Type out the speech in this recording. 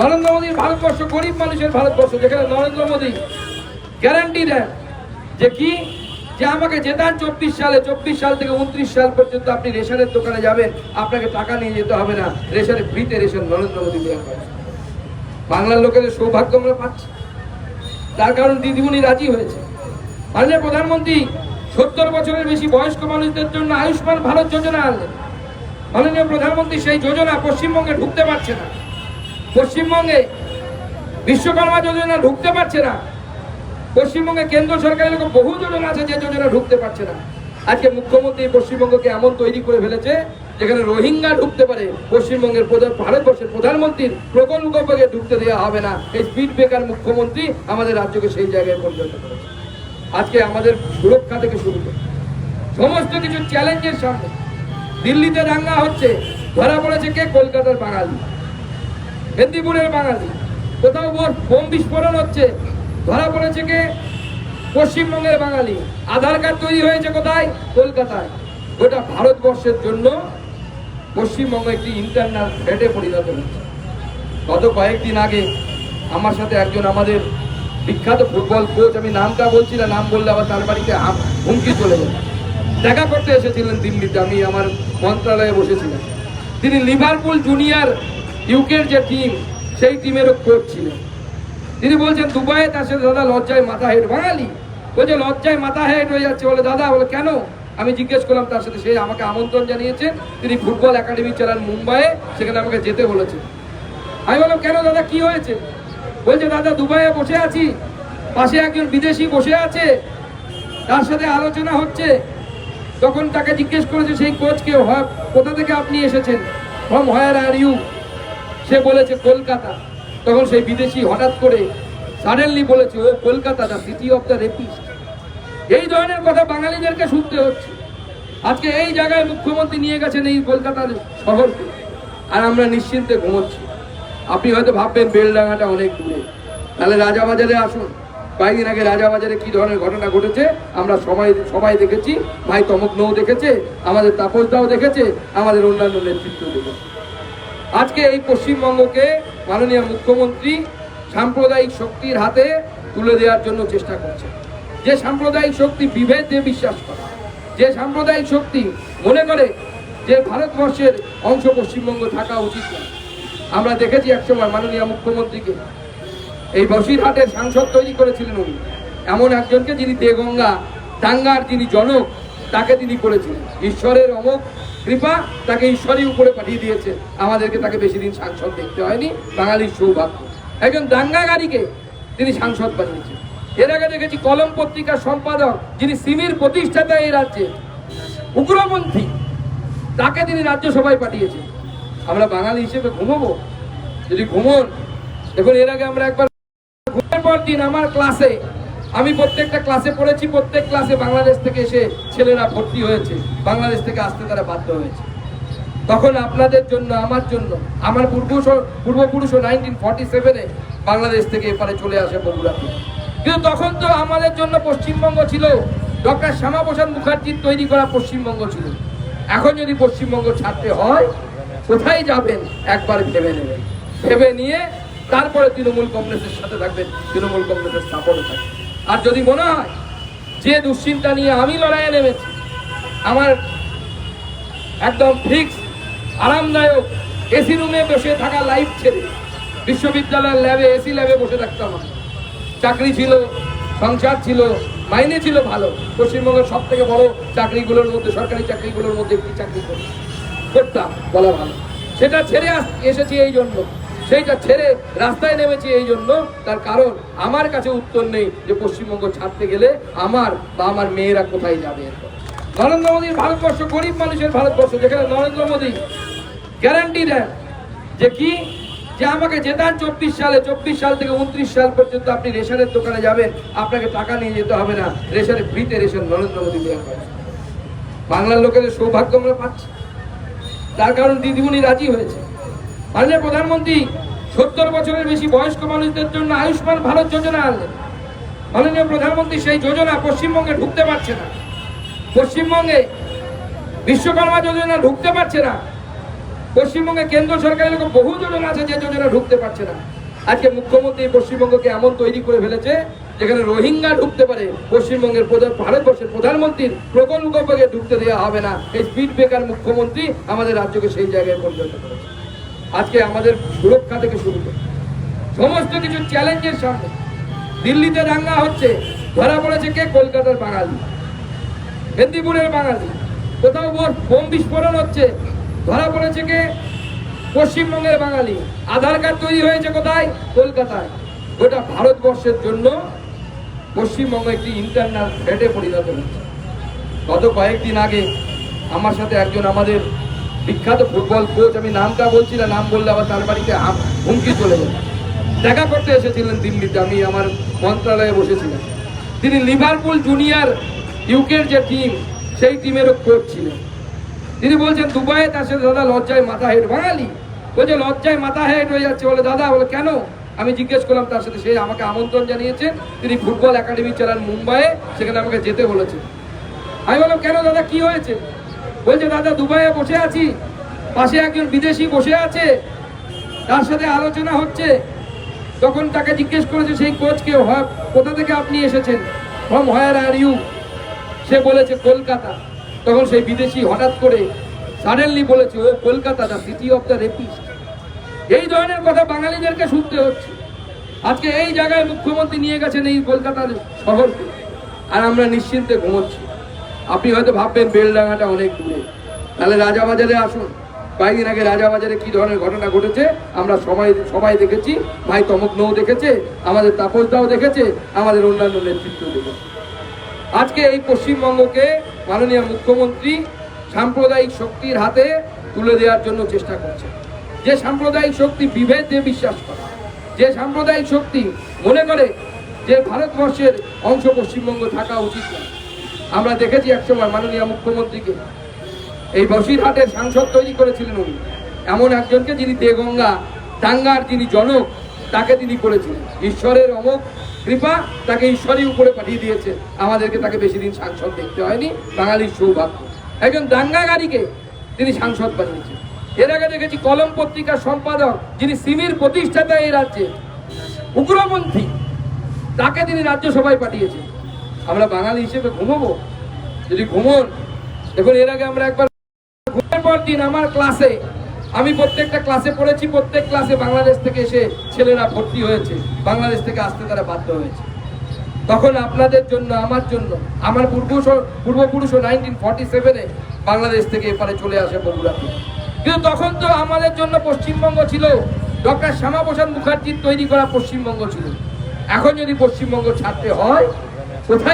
নরেন্দ্র মোদীর ভারতবর্ষ, গরিব মানুষের ভারতবর্ষ, যেখানে নরেন্দ্র মোদী গ্যারান্টি দেন যে কি? যে আমাকে জেতান চব্বিশ সালে, চব্বিশ সাল থেকে উনত্রিশ সাল পর্যন্ত আপনি রেশনের দোকানে যাবেন, আপনাকে টাকা নিয়ে যেতে হবে না। রেশনে ফ্রিতে রেশন নরেন্দ্র মোদী দেওয়া হয় বাংলার লোকেদের সৌভাগ্য আমরা পাচ্ছি। তার কারণ দিদিমণি রাজি হয়েছে। মাননীয় প্রধানমন্ত্রী, সত্তর বছরের বেশি বয়স্ক মানুষদের জন্য আয়ুষ্মান ভারত যোজনা আনলেন। মাননীয় প্রধানমন্ত্রী সেই যোজনা পশ্চিমবঙ্গে ঢুকতে পারছে না। পশ্চিমবঙ্গে বিশ্বকর্মা যোজনা ঢুকতে পারছে না। পশ্চিমবঙ্গে কেন্দ্র সরকারের এরকম বহু যোজনা আছে, যে যোজনা ঢুকতে পারছে না। আজকে মুখ্যমন্ত্রী পশ্চিমবঙ্গকে এমন তৈরি করে ফেলেছে, যেখানে রোহিঙ্গা ঢুকতে পারে। পশ্চিমবঙ্গের ভারতবর্ষের প্রধানমন্ত্রীর প্রকল্পকে ঢুকতে দেওয়া হবে না। এই স্পিড ব্রেকার মুখ্যমন্ত্রী আমাদের রাজ্যকে সেই জায়গায় পরিণত করেছে। আজকে আমাদের সুরক্ষা থেকে শুরু করে। সমস্ত কিছু চ্যালেঞ্জের সামনে। দিল্লিতে দাঙ্গা হচ্ছে, ধরা পড়েছে কে? কলকাতার বাঙালি। মেদিনীপুরের বাঙালি। কোথাও বোম- বিস্ফোরণ হচ্ছে। ধরা পড়েছে কে? পশ্চিমবঙ্গের বাঙালি। আধার কার্ড তৈরি হয়েছে কোথায়? কলকাতায়। গোটা ভারতবর্ষের জন্য পশ্চিমবঙ্গ একটি ইন্টারনাল থ্রেটে পরিণত হচ্ছে। গত কয়েকদিন আগে আমার সাথে একজন আমাদের বিখ্যাত ফুটবল কোচ আমি নামটা বলছি না, নাম বললে আবার তার বাড়িতে হাম- হুমকি চলে যাবে দেখা করতে এসেছিলেন দিল্লিতে, আমি আমার মন্ত্রণালয়ে বসেছিলাম। তিনি লিভারপুল জুনিয়র ইউকের যে টিম, সেই টিমেরও কোচ ছিলেন। তিনি বলছেন, দুবাইয়ে তার সাথে দাদা লজ্জায় মাথা হেট বাঙালি। বলছে, লজ্জায় মাথা হেট হয়ে যাচ্ছে। বলে, দাদা, বলে, কেন? আমি জিজ্ঞেস করলাম তার সাথে, সে আমাকে আমন্ত্রণ জানিয়েছেন, তিনি ফুটবল একাডেমি চালান মুম্বাইয়ে, সেখানে আমাকে যেতে বলেছেন। আমি বললাম, কেন দাদা, কি হয়েছে? বলছে, দাদা, দুবাইয়ে বসে আছি, পাশে একজন বিদেশি বসে আছে, তার সাথে আলোচনা হচ্ছে। তখন তাকে জিজ্ঞেস করেছে, সেই কোচকে "হয়- কোথা থেকে আপনি এসেছেন? ফ্রম হোয়ার আর ইউ সে বলেছে কলকাতা। তখন সেই বিদেশি হঠাৎ করে সাডেনলি বলেছে ও Kolkata the city of the rapist এই ধরনের কথা বাঙালিদেরকে শুনতে হচ্ছে। আজকে এই জায়গায় মুখ্যমন্ত্রী নিয়ে গেছেন এই কলকাতার শহরকে। আর আমরা নিশ্চিন্তে ঘুমোচ্ছি। আপনি হয়তো ভাববেন, বেলডাঙ্গাটা অনেক দূরে। তাহলে রাজাবাজারে আসুন। কয়েকদিন আগে রাজাবাজারে কি ধরনের ঘটনা ঘটেছে, আমরা সবাই সবাই দেখেছি। ভাই তমগ্নও দেখেছে, আমাদের তাপসদাও দেখেছে, আমাদের অন্যান্য নেতৃত্ব দেখেছে। আজকে এই পশ্চিমবঙ্গকে মাননীয় মুখ্যমন্ত্রী সাম্প্রদায়িক শক্তির হাতে তুলে দেওয়ার জন্য চেষ্টা করছে যে সাম্প্রদায়িক শক্তি বিভেদে বিশ্বাস করে, যে সাম্প্রদায়িক শক্তি মনে করে যে ভারতবর্ষের অংশ পশ্চিমবঙ্গ থাকা উচিত না আমরা দেখেছি একসময় মাননীয় মুখ্যমন্ত্রীকে এই বসিরহাটের সাংসদ তৈরি করেছিলেন উনি। এমন একজনকে যিনি দেগঙ্গা, দাঙ্গার যিনি জনক, তাকে তিনি করেছিলেন। ঈশ্বরের অমোক কৃপা তাকে ঈশ্বরই উপরে পাঠিয়ে দিয়েছে। আমাদেরকে তাকে বেশি দিন সাংসদ দেখতে হয়নি। বাঙালির সৌভাগ্য। একজন দাঙ্গাগারীকে তিনি সাংসদ বানিয়েছেন। এর আগে দেখেছি কলম পত্রিকার সম্পাদক, যিনি সিমির প্রতিষ্ঠাতা এই রাজ্যে, উগ্রপন্থী, তাকে তিনি রাজ্যসভায় পাঠিয়েছেন। আমরা বাঙালি হিসেবে ঘুমোবো? যদি ঘুমোন দেখুন এর আগে আমরা একবার ঘুমের পর দিন আমার ক্লাসে আমি প্রত্যেকটা ক্লাসে পড়েছি, প্রত্যেক ক্লাসে বাংলাদেশ থেকে এসে ছেলেরা ভর্তি হয়েছে, বাংলাদেশ থেকে আসতে তারা বাধ্য হয়েছে। তখন আপনাদের জন্য, আমার জন্য, আমার পূর্বপুরুষ পূর্বপুরুষও নাইনটিন ফর্টি সেভেনে বাংলাদেশ থেকে এপারে চলে আসে বগুড়াতে। কিন্তু তখন তো আমাদের জন্য পশ্চিমবঙ্গ ছিল, ডক্টর শ্যামাপ্রসাদ মুখার্জির তৈরি করা পশ্চিমবঙ্গ ছিল। এখন যদি পশ্চিমবঙ্গ ছাড়তে হয়, কোথায় যাবেন? একবার ভেবে নেবেন। ভেবে নিয়ে তারপরে তৃণমূল কংগ্রেসের সাথে থাকবেন, তৃণমূল কংগ্রেসের সাপোর্টে থাকবেন। আর যদি মনে হয় যে দুশ্চিন্তা নিয়ে আমি লড়াইয়ে নেমেছি, আমার একদম ফিক্স আরামদায়ক এসি রুমে বসে থাকা লাইফ ছেড়ে বিশ্ববিদ্যালয়ের ল্যাবে এসি ল্যাবে বসে থাকতাম। চাকরি ছিল, সংসার ছিল, মাইনে ছিল ভালো। পশ্চিমবঙ্গের সব থেকে বড় চাকরিগুলোর মধ্যে, সরকারি চাকরিগুলোর মধ্যে একটি চাকরি করি করতাম? বলা ভালো। সেটা ছেড়ে এসেছি এই জন্য সেইটা ছেড়ে রাস্তায় নেমেছি এই জন্য। তার কারণ আমার কাছে উত্তর নেই যে পশ্চিমবঙ্গ ছাড়তে গেলে আমার বা আমার মেয়েরা কোথায় যাবে নরেন্দ্র মোদীর ভারতবর্ষ, গরিব মানুষের ভারতবর্ষ, যেখানে নরেন্দ্র মোদী গ্যারান্টি দেন যে কি? যে আমাকে জেতান চব্বিশ সালে, চব্বিশ সাল থেকে উনত্রিশ সাল পর্যন্ত আপনি রেশনের দোকানে যাবেন, আপনাকে টাকা নিয়ে যেতে হবে না রেশনে ফ্রিতে রেশন নরেন্দ্র মোদী দেওয়া হয় বাংলার লোকেদের সৌভাগ্য আমরা পাচ্ছি। তার কারণ দিদিমণি রাজি হয়েছে। মাননীয় প্রধানমন্ত্রী, সত্তর বছরের বেশি বয়স্ক মানুষদের জন্য আয়ুষ্মান ভারত যোজনা আনলেন। মাননীয় প্রধানমন্ত্রী সেই যোজনা পশ্চিমবঙ্গে ঢুকতে পারছে না। পশ্চিমবঙ্গে বিশ্বকর্মা যোজনা ঢুকতে পারছে না। পশ্চিমবঙ্গে কেন্দ্র সরকারের বহু যোজনা আছে যে যোজনা ঢুকতে পারছে না। আজকে মুখ্যমন্ত্রী পশ্চিমবঙ্গকে এমন তৈরি করে ফেলেছে, যেখানে রোহিঙ্গা ঢুকতে পারে। পশ্চিমবঙ্গের ভারতবর্ষের প্রধানমন্ত্রীর প্রকল্পকে ঢুকতে দেওয়া হবে না। এই স্পিড ব্রেকার মুখ্যমন্ত্রী আমাদের রাজ্যকে সেই জায়গায় পরিণত করেছে। আজকে আমাদের সুরক্ষা থেকে শুরু করে। সমস্ত কিছু চ্যালেঞ্জের সামনে। দিল্লিতে দাঙ্গা হচ্ছে, ধরা পড়েছে কে? কলকাতার বাঙালি। মেদিনীপুরের বাঙালি। কোথাও বোম- বিস্ফোরণ হচ্ছে, ধরা পড়েছে কে? পশ্চিমবঙ্গের বাঙালি। আধার কার্ড তৈরি হয়েছে কোথায়? কলকাতায়। গোটা ভারতবর্ষের জন্য পশ্চিমবঙ্গ একটি ইন্টারনাল থ্রেটে পরিণত হচ্ছে। গত কয়েকদিন আগে আমার সাথে একজন আমাদের বিখ্যাত ফুটবল কোচ, আমি নামটা বলছি না, নাম বললে আবার তার বাড়িতে হুমকি চলে যাবে দেখা করতে এসেছিলেন দিল্লিতে, আমি আমার মন্ত্রণালয়ে বসেছিলাম। তিনি লিভারপুল জুনিয়র ইউকের যে টিম, সেই টিমেরও কোচ ছিলেন। তিনি বলছেন, দুবাইয়ে তার সাথে দাদা লজ্জায় মাথা হেট বাঙালি বলছে লজ্জায় মাথা হেট হয়ে যাচ্ছে, বলে, দাদা, বলে, কেন? আমি জিজ্ঞেস করলাম, তার সাথে সে আমাকে আমন্ত্রণ জানিয়েছেন, তিনি ফুটবল একাডেমি চালান মুম্বাইয়ে, সেখানে আমাকে যেতে বলেছেন। আমি বললাম, কেন দাদা, কি হয়েছে? বলছে, দাদা, দুবাইয়ে বসে আছি। পাশে একজন বিদেশি বসে আছে। তার সাথে আলোচনা হচ্ছে। তখন তাকে জিজ্ঞেস করেছে, সেই কোচকে "হয়- কোথা থেকে আপনি এসেছেন? ফ্রম হোয়ার আর ইউ সে বলেছে, কলকাতা। তখন সেই বিদেশি হঠাৎ করে সাডেনলি বলেছে ও Kolkata the city of the rapist এই ধরনের কথা বাঙালিদেরকে শুনতে হচ্ছে। আজকে এই জায়গায় মুখ্যমন্ত্রী নিয়ে গেছেন এই কলকাতার শহরকে। আর আমরা নিশ্চিন্তে ঘুমোচ্ছি। আপনি হয়তো ভাববেন বেলডাঙ্গাটা অনেক দূরে। তাহলে রাজাবাজারে আসুন। কয়েকদিন আগে রাজাবাজারে কি ধরনের ঘটনা ঘটেছে, আমরা সবাই সবাই দেখেছি। ভাই তমগ্নও দেখেছে, আমাদের তাপসদাও দেখেছে, আমাদের অন্যান্য নেতৃত্ব দেখেছে। আজকে এই পশ্চিমবঙ্গকে মাননীয় মুখ্যমন্ত্রী সাম্প্রদায়িক শক্তির হাতে তুলে দেওয়ার জন্য চেষ্টা করছে যে সাম্প্রদায়িক শক্তি বিভেদে বিশ্বাস করে, যে সাম্প্রদায়িক শক্তি মনে করে যে ভারতবর্ষের অংশ পশ্চিমবঙ্গ থাকা উচিত না আমরা দেখেছি একসময় মাননীয় মুখ্যমন্ত্রীকে। এই বসিরহাটের সাংসদ তৈরি করেছিলেন উনি। এমন একজনকে যিনি দেগঙ্গা দাঙ্গার যিনি জনক, তাকে তিনি করেছিলেন। ঈশ্বরের অমোক কৃপা তাকে ঈশ্বরই উপরে পাঠিয়ে দিয়েছে। আমাদেরকে তাকে বেশি দিন সাংসদ দেখতে হয়নি। বাঙালির সৌভাগ্য। একজন দাঙ্গাগারীকে তিনি সাংসদ বানিয়েছেন। এর আগে দেখেছি কলম পত্রিকার সম্পাদক যিনি সিমির প্রতিষ্ঠাতা এই রাজ্যে, উগ্রপন্থী, তাকে তিনি রাজ্যসভায় পাঠিয়েছেন। আমরা বাঙালি হিসেবে ঘুমবো? যদি ঘুমন দেখুন এর আগে আমরা একবার ঘুমের পর দিন আমার ক্লাসে, আমি প্রত্যেকটা ক্লাসে পড়েছি, প্রত্যেক ক্লাসে বাংলাদেশ থেকে এসে ছেলেরা ভর্তি হয়েছে, বাংলাদেশ থেকে আসতে তারা বাধ্য হয়েছে। তখন আপনাদের জন্য, আমার জন্য, আমার পূর্বপুরুষ পূর্বপুরুষও নাইনটিন ফর্টি সেভেনে বাংলাদেশ থেকে এপারে চলে আসে বগুড়াতে কিন্তু তখন তো আমাদের জন্য পশ্চিমবঙ্গ ছিল, ডক্টর শ্যামাপ্রসাদ মুখার্জির তৈরি করা পশ্চিমবঙ্গ ছিল। এখন যদি পশ্চিমবঙ্গ ছাড়তে হয়, কোথায়